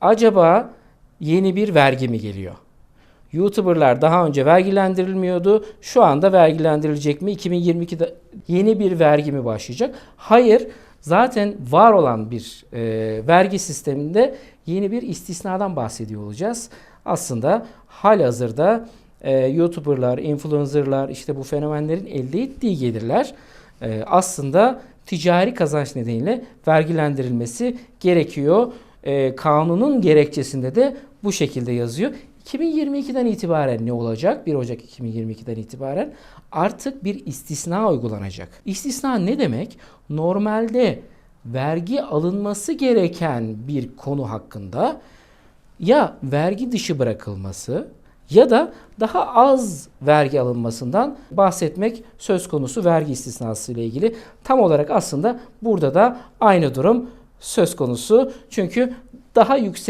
Acaba yeni bir vergi mi geliyor? YouTuber'lar daha önce vergilendirilmiyordu. Şu anda vergilendirilecek mi? 2022'de yeni bir vergi mi başlayacak? Hayır. Zaten var olan bir e, vergi sisteminde yeni bir istisnadan bahsediyor olacağız. Aslında halihazırda e, YouTuber'lar, influencer'lar işte bu fenomenlerin elde ettiği gelirler e, aslında ticari kazanç nedeniyle vergilendirilmesi gerekiyor. E, kanunun gerekçesinde de bu şekilde yazıyor. 2022'den itibaren ne olacak? 1 Ocak 2022'den itibaren artık bir istisna uygulanacak. İstisna ne demek? Normalde vergi alınması gereken bir konu hakkında ya vergi dışı bırakılması ya da daha az vergi alınmasından bahsetmek söz konusu vergi istisnası ile ilgili. Tam olarak aslında burada da aynı durum söz konusu. Çünkü daha yüksek